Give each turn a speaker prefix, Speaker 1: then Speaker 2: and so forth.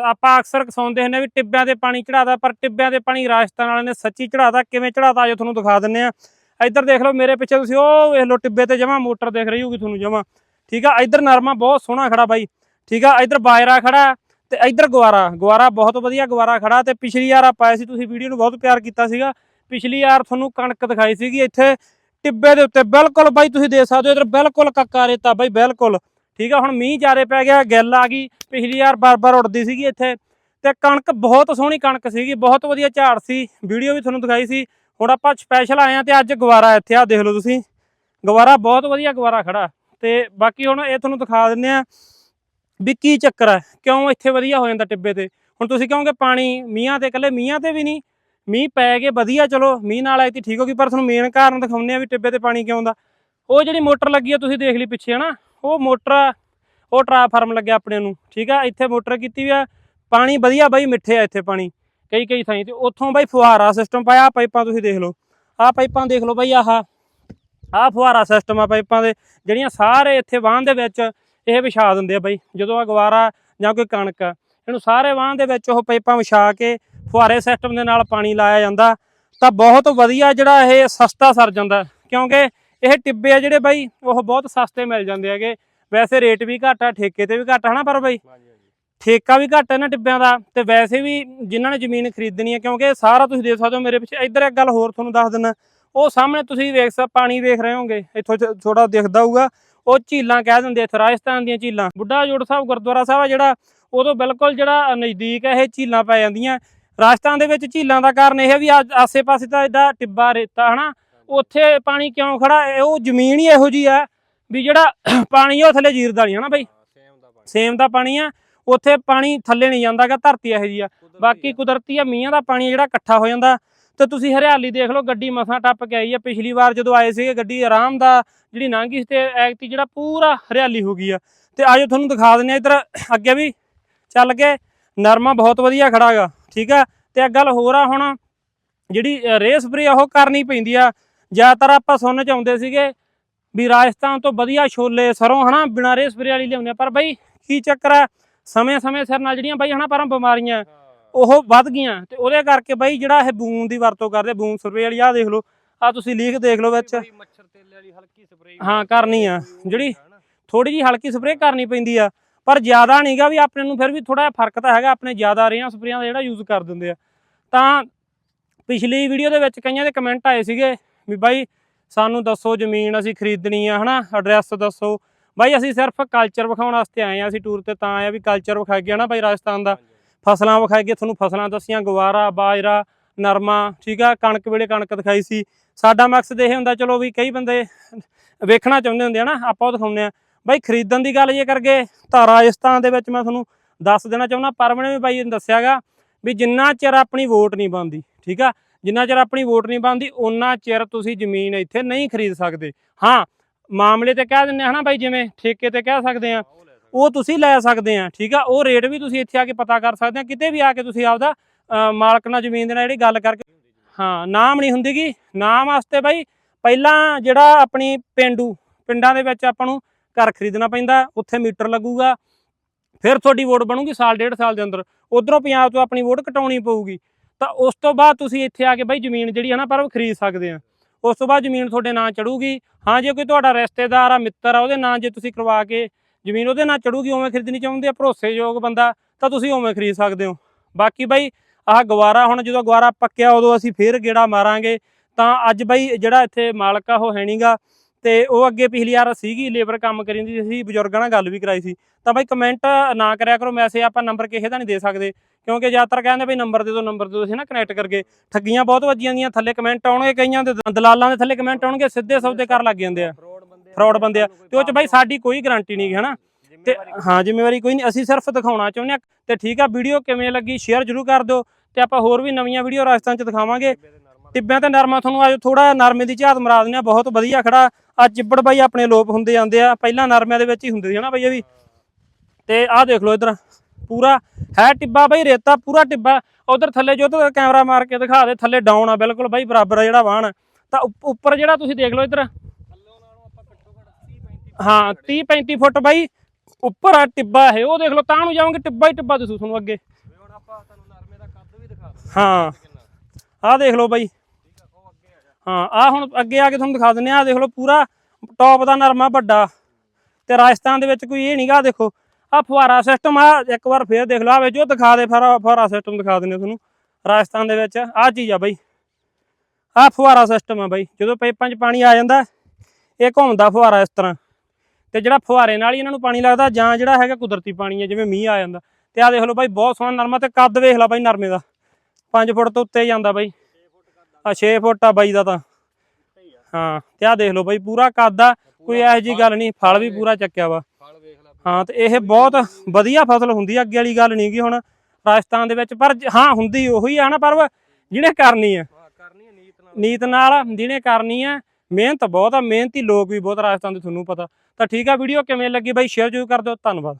Speaker 1: ਆਪਾਂ ਅਕਸਰ ਕਸਾਉਂਦੇ ਹੁੰਦੇ ਵੀ ਟਿੱਬਿਆਂ ਤੇ ਪਾਣੀ ਚੜਾਦਾ ਪਰ ਟਿੱਬਿਆਂ ਤੇ ਪਾਣੀ ਰਾਜਸਥਾਨ ਵਾਲਿਆਂ ਨੇ ਸੱਚੀ ਚੜਾਦਾ ਕਿਵੇਂ ਚੜਾਦਾ ਆਜੋ ਤੁਹਾਨੂੰ ਦਿਖਾ ਦਿੰਨੇ ਆ ਇੱਧਰ ਦੇਖ ਲਓ ਮੇਰੇ ਪਿੱਛੇ ਤੁਸੀਂ, ਉਹ ਵੇਖ ਲਓ ਟਿੱਬੇ ਤੇ ਜਮਾ ਮੋਟਰ ਦੇਖ ਰਹੀ ਹੋਊਗੀ ਤੁਹਾਨੂੰ ਜਮਾ। ਠੀਕ ਆ, ਇੱਧਰ ਨਰਮਾ ਬਹੁਤ ਸੋਹਣਾ ਖੜਾ ਬਾਈ। ਠੀਕ ਆ, ਇੱਧਰ ਬਾਜਰਾ ਖੜਾ ਤੇ ਇੱਧਰ ਗਵਾਰਾ ਗਵਾਰਾ ਬਹੁਤ ਵਧੀਆ ਗਵਾਰਾ ਖੜਾ ਤੇ ਪਿਛਲੀ ਵਾਰ ਆਪਾਂ ਆਏ ਸੀ ਤੁਸੀਂ ਵੀਡੀਓ ਨੂੰ ਬਹੁਤ ਪਿਆਰ ਕੀਤਾ ਸੀਗਾ। ਪਿਛਲੀ ਵਾਰ ਤੁਹਾਨੂੰ ਕਣਕ ਦਿਖਾਈ ਸੀਗੀ ਇੱਥੇ। ਟਿੱਬੇ ਦੇ ਉੱਤੇ ਬਿਲਕੁਲ ਬਾਈ ਤੁਸੀਂ ਦੇਖ ਸਕਦੇ ਹੋ ਇੱਧਰ ਬਿਲਕੁਲ ਕੱਕਾ ਰੇਤਾ ਬਾਈ, ਬਿਲਕੁਲ। ਠੀਕ ਆ, ਹੁਣ ਮੀਂਹ ਜਾਰੇ ਪੈ ਗਿਆ, ਗਿੱਲ ਆ ਗਈ, ਪਿਛਲੀ ਵਾਰ ਬਾਰ-ਬਾਰ ਉੱਡਦੀ ਸੀਗੀ ਇੱਥੇ। ਤੇ ਕਣਕ ਬਹੁਤ ਸੋਹਣੀ ਕਣਕ ਸੀਗੀ, ਬਹੁਤ ਵਧੀਆ ਝਾੜ ਸੀ, ਵੀਡੀਓ ਵੀ ਤੁਹਾਨੂੰ ਦਿਖਾਈ ਸੀ। ਹੁਣ ਆਪਾਂ ਸਪੈਸ਼ਲ ਆਏ ਆ ਤੇ ਅੱਜ ਗਵਾਰਾ ਇੱਥੇ ਆ, ਦੇਖ ਲਓ ਤੁਸੀਂ। ਗਵਾਰਾ ਬਹੁਤ ਵਧੀਆ ਗਵਾਰਾ ਖੜਾ। ਤੇ ਬਾਕੀ ਹੁਣ ਇਹ ਤੁਹਾਨੂੰ ਦਿਖਾ ਦਿੰਨੇ ਆ ਵੀ ਕੀ ਚੱਕਰ ਹੈ ਕਿਉਂ ਇੱਥੇ ਵਧੀਆ ਹੋ ਜਾਂਦਾ ਟਿੱਬੇ ਤੇ? ਹੁਣ ਤੁਸੀਂ ਕਹੋਗੇ ਪਾਣੀ ਮੀਂਹਾਂ ਤੇ, ਇਕੱਲੇ ਮੀਂਹਾਂ ਤੇ ਵੀ ਨਹੀਂ। ਮੀਂਹ ਪੈ ਕੇ ਵਧੀਆ, ਚਲੋ, ਮੀਂਹ ਨਾਲ ਆਈ ਤੀ ਠੀਕ ਹੋ ਗਈ, ਪਰ ਤੁਹਾਨੂੰ ਮੇਨ ਕਾਰਨ ਦਿਖਾਉਂਦੇ ਆ ਵੀ ਟਿੱਬੇ ਤੇ ਪਾਣੀ ਕਿਉਂ ਆਉਂਦਾ। ਉਹ ਜਿਹੜੀ ਮੋਟਰ ਲੱਗੀ ਆ, ਤੁਸੀਂ ਦੇਖ ਲਈ ਪਿੱਛੇ, ਹਨਾ? ਉਹ ਮੋਟਰ ਆ, ਉਹ ਟਰਾਂਸਫਾਰਮ ਲੱਗਿਆ ਆਪਣੇ ਨੂੰ ਠੀਕ ਆ? ਇੱਥੇ ਮੋਟਰ ਕੀਤੀ ਵੀ ਆ ਪਾਣੀ ਵਧੀਆ ਬਾਈ ਮਿੱਠੇ ਆ ਇੱਥੇ ਪਾਣੀ ਕਈ ਕਈ ਥਾਈਂ ਤੇ ਉੱਥੋਂ ਬਾਈ ਫੁਹਾਰਾ ਸਿਸਟਮ ਪਾਇਆ ਆਹ ਪਾਈਪਾਂ ਤੁਸੀਂ ਦੇਖ ਲਓ ਆਹ ਪਾਈਪਾਂ ਦੇਖ ਲਓ ਬਾਈ ਆਹ ਆਹ ਫੁਹਾਰਾ ਸਿਸਟਮ ਆ ਪਾਈਪਾਂ ਦੇ ਜਿਹੜੀਆਂ ਸਾਰੇ ਇੱਥੇ ਵਾਹਨ ਦੇ ਵਿੱਚ ਇਹ ਵਿਛਾ ਦਿੰਦੇ ਆ ਬਾਈ ਜਦੋਂ ਆ ਗਵਾਰਾ ਜਾਂ ਕੋਈ ਕਣਕ ਆ, ਇਹਨੂੰ ਸਾਰੇ ਵਾਹਨ ਦੇ ਵਿੱਚ ਉਹ ਪਾਈਪਾਂ ਵਿਛਾ ਕੇ ਫੁਹਾਰੇ ਸਿਸਟਮ ਦੇ ਨਾਲ ਪਾਣੀ ਲਾਇਆ ਜਾਂਦਾ ਤਾਂ ਬਹੁਤ ਵਧੀਆ ਜਿਹੜਾ ਇਹ ਸਸਤਾ ਸਰ ਜਾਂਦਾ ਕਿਉਂਕਿ ਇਹ ਟਿੱਬੇ ਆ ਜਿਹੜੇ ਬਾਈ ਉਹ ਬਹੁਤ ਸਸਤੇ ਮਿਲ ਜਾਂਦੇ ਹੈਗੇ। ਵੈਸੇ ਰੇਟ ਵੀ ਘੱਟ ਆ ਠੇਕੇ ਤੇ ਵੀ ਘੱਟ ਹਨਾ ਪਰ ਬਾਈ? ਠੇਕਾ ਵੀ ਘੱਟ ਹੈ ਨਾ ਟਿੱਬਿਆਂ ਦਾ ਤੇ ਵੈਸੇ ਵੀ ਜਿਨ੍ਹਾਂ ਨੇ ਜ਼ਮੀਨ ਖਰੀਦਣੀ ਹੈ ਕਿਉਂਕਿ ਸਾਰਾ ਤੁਸੀਂ ਦੇਖ ਸਕਦੇ ਹੋ ਮੇਰੇ ਪਿੱਛੇ ਇੱਧਰ ਇੱਕ ਗੱਲ ਹੋਰ ਤੁਹਾਨੂੰ ਦੱਸ ਦਿੰਦਾ। ਉਹ ਸਾਹਮਣੇ ਤੁਸੀਂ ਵੇਖ ਸਕ ਪਾਣੀ ਵੇਖ ਰਹੇ ਹੋਗੇ ਇੱਥੋਂ ਥੋੜਾ ਦਿਖਦਾ ਹੋਊਗਾ ਉਹ ਝੀਲਾਂ ਕਹਿ ਦਿੰਦੇ ਇੱਥੇ ਰਾਜਸਥਾਨ ਦੀਆਂ ਝੀਲਾਂ। ਬੁੱਢਾ ਜੋੜ ਸਾਹਿਬ ਗੁਰਦੁਆਰਾ ਸਾਹਿਬ ਆ ਜਿਹੜਾ ਉਦੋਂ ਬਿਲਕੁਲ ਜਿਹੜਾ ਨਜ਼ਦੀਕ ਹੈ ਇਹ ਝੀਲਾਂ ਪੈ ਜਾਂਦੀਆਂ। ਰਾਜਸਥਾਨ ਦੇ ਵਿੱਚ ਝੀਲਾਂ ਦਾ ਕਾਰਨ ਇਹ ਹੈ ਵੀ ਆਸੇ-ਪਾਸੇ ਤਾਂ ਐਡਾ ਟਿੱਬਾ ਰੇਤਾ ਹਨਾ ਉੱਥੇ ਪਾਣੀ ਕਿਉਂ ਖੜਾ? ਹੈ? ਉਹ ਜ਼ਮੀਨ ਹੀ ਇਹੋ ਜੀ ਆ ਵੀ ਜਿਹੜਾ ਪਾਣੀ ਉਹ ਥੱਲੇ ਜੀਰਦਾ ਨਹੀਂ ਹਨਾ ਬਾਈ? ਸੇਮ ਦਾ ਪਾਣੀ ਆ। ਉੱਥੇ ਪਾਣੀ ਥੱਲੇ ਨਹੀਂ ਜਾਂਦਾਗਾ ਧਰਤੀ ਇਹੋ ਜੀ ਆ। ਬਾਕੀ ਕੁਦਰਤੀ ਆ ਮੀਂਹਾਂ ਦਾ ਪਾਣੀ ਜਿਹੜਾ ਇਕੱਠਾ ਹੋ ਜਾਂਦਾ। ਤੇ ਤੁਸੀਂ ਹਰਿਆਲੀ ਦੇਖ ਲਓ ਗੱਡੀ ਮਸਾਂ ਟੱਪ ਕੇ ਆਈ ਆ। ਪਿਛਲੀ ਵਾਰ ਜਦੋਂ ਆਏ ਸੀਗੇ ਗੱਡੀ ਆਰਾਮ ਦਾ ਜਿਹੜੀ ਲੰਘੀ ਸੀ ਤੇ ਐਕਤੀ ਜਿਹੜਾ ਪੂਰਾ ਹਰਿਆਲੀ ਹੋ ਗਈ ਆ। ਤੇ ਆਜੋ ਤੁਹਾਨੂੰ ਦਿਖਾ ਦਿੰਦੇ ਆ ਇੱਧਰ ਅੱਗੇ ਵੀ ਚੱਲ ਕੇ ਨਰਮਾ ਬਹੁਤ ਵਧੀਆ ਖੜਾਗਾ ਠੀਕ ਆ? ਤੇ ਇੱਕ ਗੱਲ ਹੋਰ ਆ ਹੁਣ ਜਿਹੜੀ ਰੇਹ ਸਪਰੇ ਉਹ ਕਰਨੀ ਪੈਂਦੀ ਆ। ਜ਼ਿਆਦਾਤਰ ਆਪਾਂ ਸੁਣਨ ਚ ਆਉਂਦੇ ਸੀਗੇ ਵੀ ਰਾਜਸਥਾਨ ਤੋਂ ਵਧੀਆ ਛੋਲੇ ਸਰੋਂ ਹਨਾ ਬਿਨਾਂ ਰੇਹ ਸਪਰੇ ਵਾਲੀ ਲਿਆਉਂਦੇ ਆ। ਪਰ ਬਈ ਕੀ ਚੱਕਰ ਆ? ਸਮੇਂ ਸਮੇਂ ਸਿਰ ਨਾਲ ਜਿਹੜੀਆਂ ਬਾਈ ਹਨਾ ਪਰਾਂ ਬਿਮਾਰੀਆਂ ਉਹ ਵੱਧ ਗਈਆਂ। ਤੇ ਉਹਦੇ ਕਰਕੇ ਬਾਈ ਜਿਹੜਾ ਇਹ ਬੂਮ ਦੀ ਵਰਤੋਂ ਕਰਦੇ ਬੂਮ ਸਪਰੇ ਵਾਲੀ ਆ ਦੇਖ ਲਓ। ਆ ਤੁਸੀਂ ਲੀਕ ਦੇਖ ਲਓ ਵਿੱਚ।
Speaker 2: ਮੱਛਰ ਤੇਲੇ ਵਾਲੀ ਹਲਕੀ ਸਪਰੇਅ
Speaker 1: ਹਾਂ, ਕਰਨੀ ਆ। ਜਿਹੜੀ ਥੋੜੀ ਜੀ ਹਲਕੀ ਸਪਰੇਅ ਕਰਨੀ ਪੈਂਦੀ ਆ। ਪਰ ਜ਼ਿਆਦਾ ਨਹੀਂਗਾ ਵੀ ਆਪਣੇ ਨੂੰ ਫਿਰ ਵੀ ਥੋੜਾ ਫ਼ਰਕ ਤਾਂ ਹੈਗਾ ਆਪਣੇ ਜ਼ਿਆਦਾ ਰੇਹਾਂ ਸਪਰੇਆਂ ਦਾ ਜਿਹੜਾ ਯੂਜ਼ ਕਰ ਦਿੰਦੇ ਆ। ਤਾਂ ਪਿਛਲੀ ਵੀਡੀਓ ਦੇ ਵਿੱਚ ਕਈਆਂ ਦੇ ਕਮੈਂਟ ਆਏ ਸੀਗੇ ਵੀ ਬਾਈ ਸਾਨੂੰ ਦੱਸੋ ਜ਼ਮੀਨ ਅਸੀਂ ਖਰੀਦਣੀ ਆ ਹਨਾ? ਐਡਰੈਸ ਦੱਸੋ। ਬਾਈ ਅਸੀਂ ਸਿਰਫ ਕਲਚਰ ਵਿਖਾਉਣ ਵਾਸਤੇ ਆਏ ਆ ਅਸੀਂ ਟੂਰ ਤੇ ਤਾਂ ਆਏ ਆ ਵੀ ਕਲਚਰ ਵਿਖਾ ਕੇ ਨਾ ਬਾਈ ਰਾਜਸਥਾਨ ਦਾ। ਫਸਲਾਂ ਵਿਖਾਈ ਗਏ ਤੁਹਾਨੂੰ ਫਸਲਾਂ ਦੱਸੀਆਂ ਗਵਾਰਾ ਬਾਜਰਾ ਨਰਮਾ ਠੀਕ ਆ? ਕਣਕ ਵੇਲੇ ਕਣਕ ਦਿਖਾਈ ਸੀ। ਸਾਡਾ ਮਕਸਦ ਇਹ ਹੁੰਦਾ ਚਲੋ ਵੀ ਕਈ ਬੰਦੇ ਵੇਖਣਾ ਚਾਹੁੰਦੇ ਹੁੰਦੇ ਆ ਨਾ ਆਪਾਂ ਉਹ ਦਿਖਾਉਂਦੇ ਆ। ਬਾਈ ਖਰੀਦਣ ਦੀ ਗੱਲ ਜੇ ਕਰਗੇ ਤਾਂ ਰਾਜਸਥਾਨ ਦੇ ਵਿੱਚ ਮੈਂ ਤੁਹਾਨੂੰ ਦੱਸ ਦੇਣਾ ਚਾਹੁੰਦਾ ਪਰਮ ਨੇ ਵੀ ਬਾਈ ਨੇ ਦੱਸਿਆਗਾ ਵੀ ਜਿੰਨਾ ਚਿਰ ਆਪਣੀ ਵੋਟ ਨਹੀਂ ਬਣਦੀ ਠੀਕ ਆ? ਜਿੰਨਾ ਚਿਰ ਆਪਣੀ ਵੋਟ ਨਹੀਂ ਬਣਦੀ ਉਹਨਾਂ ਚਿਰ ਤੁਸੀਂ ਜ਼ਮੀਨ ਇੱਥੇ ਨਹੀਂ ਖਰੀਦ ਸਕਦੇ। ਹਾਂ, ਮਾਮਲੇ ਤੇ ਕਹਿ ਦਿੰਦੇ ਆ ਹਨਾ ਬਾਈ, ਜਿਵੇਂ ਠੇਕੇ ਤੇ ਕਹਿ ਸਕਦੇ ਆ, ਉਹ ਤੁਸੀਂ ਲੈ ਸਕਦੇ ਆ, ਠੀਕ ਆ? ਉਹ ਰੇਟ ਵੀ ਤੁਸੀਂ ਇੱਥੇ ਆ ਕੇ ਪਤਾ ਕਰ ਸਕਦੇ ਆ, ਕਿਤੇ ਵੀ ਆ ਕੇ ਤੁਸੀਂ ਆਪਦਾ ਮਾਲਕ ਨਾਲ ਜ਼ਮੀਨ ਦੇ ਨਾਲ ਜਿਹੜੀ ਗੱਲ ਕਰਕੇ ਹਾਂ, ਨਾਮ ਨਹੀਂ ਹੁੰਦੀਗੀ ਨਾਮ ਵਾਸਤੇ ਬਾਈ, ਪਹਿਲਾਂ ਜਿਹੜਾ ਆਪਣੀ ਪਿੰਡੂ, ਪਿੰਡਾਂ ਦੇ ਵਿੱਚ ਆਪਾਂ ਨੂੰ ਘਰ ਖਰੀਦਣਾ ਪੈਂਦਾ, ਉੱਥੇ ਮੀਟਰ ਲੱਗੂਗਾ, ਫਿਰ ਤੁਹਾਡੀ ਵੋਟ ਬਣੂਗੀ ਸਾਲ, ਡੇਢ ਸਾਲ ਦੇ ਅੰਦਰ। ਉਧਰੋਂ ਪੰਜਾਬ ਤੋਂ ਆਪਣੀ ਵੋਟ ਕਟਾਉਣੀ ਪਊਗੀ। ਤਾਂ ਉਸ ਤੋਂ ਬਾਅਦ ਤੁਸੀਂ ਇੱਥੇ ਆ ਕੇ ਬਾਈ ਜ਼ਮੀਨ ਜਿਹੜੀ ਹੈ ਨਾ ਪਰ ਉਹ ਖਰੀਦ ਸਕਦੇ ਆ। ਉਸ ਤੋਂ ਬਾਅਦ ਜ਼ਮੀਨ ਤੁਹਾਡੇ ਨਾਂ ਚੜੂਗੀ। ਹਾਂ, ਜੇ ਕੋਈ ਤੁਹਾਡਾ ਰਿਸ਼ਤੇਦਾਰ ਆ, ਮਿੱਤਰ ਆ, ਉਹਦੇ ਨਾਂ ਜੇ ਤੁਸੀਂ ਕਰਵਾ ਕੇ ਜ਼ਮੀਨ ਉਹਦੇ ਨਾਂ ਚੜੂਗੀ, ਉਵੇਂ ਖਰੀਦਣੀ ਚਾਹੁੰਦੇ ਆ, ਭਰੋਸੇਯੋਗ ਬੰਦਾ, ਤਾਂ ਤੁਸੀਂ ਉਵੇਂ ਖਰੀਦ ਸਕਦੇ ਹੋ। ਬਾਕੀ ਬਾਈ ਆਹ ਗਵਾਰਾ ਹੁਣ ਜਦੋਂ ਗਵਾਰਾ ਪੱਕਿਆ, ਉਦੋਂ ਅਸੀਂ ਫੇਰ ਗੇੜਾ ਮਾਰਾਂਗੇ। ਤਾਂ ਅੱਜ ਬਾਈ ਜਿਹੜਾ ਇੱਥੇ ਮਾਲਕ ਆ, ਉਹ ਹੈ ਨਹੀਂਗਾ ਤੇ ਉਹ ਅੱਗੇ ਪਿਛਲੀ ਵਾਰ ਸੀਗੀ, ਲੇਬਰ ਕੰਮ ਕਰੀ ਜਾਂਦੀ ਸੀ, ਬਜ਼ੁਰਗਾਂ ਨਾਲ ਗੱਲ ਵੀ ਕਰਾਈ ਸੀ। ਤਾਂ ਬਾਈ ਕਮੈਂਟ ਨਾ ਕਰਿਆ ਕਰੋ ਮੈਸੇਜ ਆਪਾਂ ਨੰਬਰ ਕਿਸੇ ਦਾ ਨਹੀਂ ਦੇ ਸਕਦੇ। ਕਿਉਂਕਿ ਜ਼ਿਆਦਾਤਰ ਕਹਿੰਦੇ ਬਈ ਨੰਬਰ ਦੇ ਦਿਓ, ਨੰਬਰ ਦੇ ਦਿਓ, ਅਸੀਂ ਨਾ ਕਨੈਕਟ ਕਰਕੇ ਠੱਗੀਆਂ ਬਹੁਤ ਵੱਜੀਆਂ ਦੀਆਂ ਥੱਲੇ ਕਮੈਂਟ ਆਉਣਗੇ ਕਈਆਂ ਦੇ, ਦਲਾਲਾਂ ਦੇ ਥੱਲੇ ਕਮੈਂਟ ਆਉਣਗੇ, ਸਿੱਧੇ ਸੌਦੇ ਕਰ ਲੱਗ ਜਾਂਦੇ ਆ।
Speaker 2: ਫਰੋਡ ਬੰਦੇ
Speaker 1: ਫਰਾਡ ਬੰਦੇ ਆ। ਤੇ ਉਹ ਚ ਬਾਈ ਸਾਡੀ ਕੋਈ ਗਾਰੰਟੀ ਨਹੀਂ ਹੈ ਨਾ ਤੇ ਹਾਂ, ਜ਼ਿੰਮੇਵਾਰੀ ਕੋਈ ਨਹੀਂ, ਅਸੀਂ ਸਿਰਫ ਦਿਖਾਉਣਾ ਚਾਹੁੰਦੇ ਆ ਤੇ ਠੀਕ ਆ, ਵੀਡੀਓ ਕਿਵੇਂ ਲੱਗੀ ਸ਼ੇਅਰ ਜ਼ਰੂਰ ਕਰ ਦਿਓ। ਤੇ ਆਪਾਂ ਹੋਰ ਵੀ ਨਵੀਆਂ ਵੀਡੀਓ ਰਾਜਸਥਾਨ ਚ ਦਿਖਾਵਾਂਗੇ। ਟਿੱਬਿਆਂ ਤੇ ਨਰਮਾ ਤੁਹਾਨੂੰ ਅੱਜ ਥੋੜਾ ਨਰਮੇ ਦੀ ਝਾਤ ਮਰਾ ਦਿੰਦੇ ਆ ਬਹੁਤ ਵਧੀਆ ਖੜਾ। ਆ ਚਿੱਬੜ ਬਾਈ ਆਪਣੇ ਲੋਪ ਹੁੰਦੇ ਜਾਂਦੇ ਆ। ਪਹਿਲਾਂ ਨਰਮਿਆਂ ਦੇ ਵਿੱਚ ਹੀ ਹੁੰਦੇ ਸੀ ਹਨਾ ਬਾਈ ਇਹ ਵੀ। ਤੇ ਆਹ ਦੇਖ ਲਓ ਇਧਰ, ਪੂਰਾ ਹੈ ਟਿੱਬਾ ਬਾਈ, ਰੇਤਾ ਪੂਰਾ ਟਿੱਬਾ। ਉਧਰ ਥੱਲੇ ਜੋ ਤੇ ਕੈਮਰਾ ਮਾਰ ਕੇ ਦਿਖਾ ਦੇ, ਥੱਲੇ ਡਾਊਨ ਆ, ਬਿਲਕੁਲ ਬਾਈ, ਬਰਾਬਰ ਜਿਹੜਾ ਵਾਹਣ। ਤਾਂ ਉੱਪਰ ਜਿਹੜਾ ਤੁਸੀਂ ਦੇਖ ਲਓ ਇਧਰ। ਹਾਂ 30 35 ਫੁੱਟ ਬਾਈ, ਉੱਪਰ ਆ ਟਿੱਬਾ ਇਹ। ਉਹ ਦੇਖ ਲਓ, ਤਾਂ ਨੂੰ ਜਾਓਗੇ ਟਿੱਬਾ ਹੀ ਟਿੱਬਾ ਦਿਸੂ ਤੁਹਾਨੂੰ ਅੱਗੇ।
Speaker 2: ਹੁਣ ਆਪਾਂ ਤੁਹਾਨੂੰ ਨਰਮੇ ਦਾ ਕੱਦ ਵੀ ਦਿਖਾ
Speaker 1: ਹਾਂ।
Speaker 2: ਕਿੰਨਾ
Speaker 1: ਆਹ ਦੇਖ ਲਓ ਬਾਈ। ਹਾਂ ਆ ਹੁਣ ਅੱਗੇ ਆ ਕੇ ਤੁਹਾਨੂੰ ਦਿਖਾ ਦਿੰਨੇ ਆ। ਦੇਖ ਲਓ ਪੂਰਾ ਟੌਪ ਦਾ ਨਰਮਾ ਵੱਡਾ। ਤੇ ਰਾਜਸਥਾਨ ਦੇ ਵਿੱਚ ਕੋਈ ਇਹ ਨਹੀਂਗਾ ਦੇਖੋ। ਆ ਫੁਹਾਰਾ ਸਿਸਟਮ ਆ, ਇੱਕ ਵਾਰ ਫੇਰ ਦੇਖ ਲਓ ਆ ਜੋ ਦਿਖਾ ਦੇ ਫੁਹਾਰਾ ਫੁਹਾਰਾ ਸਿਸਟਮ ਦਿਖਾ ਦਿੰਦੇ ਤੁਹਾਨੂੰ, ਰਾਜਸਥਾਨ ਦੇ ਵਿੱਚ ਆ ਚੀਜ਼ ਆ ਬਾਈ। ਆ ਫੁਹਾਰਾ ਸਿਸਟਮ ਆ ਬਾਈ, ਜਦੋਂ ਪਾਈਪਾਂ 'ਚ ਪਾਣੀ ਆ ਜਾਂਦਾ, ਇਹ ਘੁੰਮਦਾ ਫੁਹਾਰਾ ਇਸ ਤਰ੍ਹਾਂ। ਤੇ ਜਿਹੜਾ ਫੁਹਾਰੇ ਨਾਲ ਹੀ ਇਹਨਾਂ ਨੂੰ ਪਾਣੀ ਲੱਗਦਾ, ਜਾਂ ਜਿਹੜਾ ਹੈਗਾ ਕੁਦਰਤੀ ਪਾਣੀ ਹੈ ਜਿਵੇਂ ਮੀਂਹ ਆ ਜਾਂਦਾ। ਤੇ ਆ ਦੇਖ ਲਓ ਬਾਈ, ਬਹੁਤ ਸੋਹਣਾ ਨਰਮਾ ਤੇ ਕੱਦ ਵੇਖ ਲਓ ਬਾਈ ਨਰਮੇ ਦਾ। 5 ਫੁੱਟ ਤੋਂ ਉੱਤੇ ਜਾਂਦਾ ਬਾਈ। ਆ 6 ਫੁੱਟ ਆ ਬਾਈ ਦਾ ਤਾਂ। ਹਾਂ, ਤੇ ਆ ਦੇਖ ਲਓ ਬਾਈ, ਪੂਰਾ ਕੱਦ ਆ, ਕੋਈ ਇਹੋ ਜੀ ਗੱਲ ਨਹੀਂ, ਫਲ ਵੀ ਪੂਰਾ ਚੱਕਿਆ ਵਾ। ਹਾਂ ਤੇ ਇਹ ਬਹੁਤ ਵਧੀਆ ਫਸਲ ਹੁੰਦੀ ਆ ਅੱਗੇ ਵਾਲੀ ਗੱਲ ਨਹੀਂ ਗੀ ਹੁਣ ਰਾਜਸਥਾਨ ਦੇ ਵਿੱਚ ਪਰ ਹਾਂ ਹੁੰਦੀ ਉਹੀ ਆ ਨਾ ਪਰ ਜਿਹਨੇ ਕਰਨੀ ਆ।
Speaker 2: ਹਾਂ ਕਰਨੀ ਹੈ ਨੀਤ ਨਾਲ।
Speaker 1: ਨੀਤ ਨਾਲ ਜਿਹਨੇ ਕਰਨੀ ਆ ਮਿਹਨਤ ਬਹੁਤ ਆ ਮਿਹਨਤੀ ਲੋਕ ਵੀ ਬਹੁਤ ਰਾਜਸਥਾਨ ਦੇ ਤੁਹਾਨੂੰ ਪਤਾ। ਤਾਂ ਠੀਕ ਆ ਵੀਡੀਓ ਕਿਵੇਂ ਲੱਗੀ ਬਾਈ ਸ਼ੇਅਰ ਜ਼ਰੂਰ ਕਰ ਦਿਓ ਧੰਨਵਾਦ।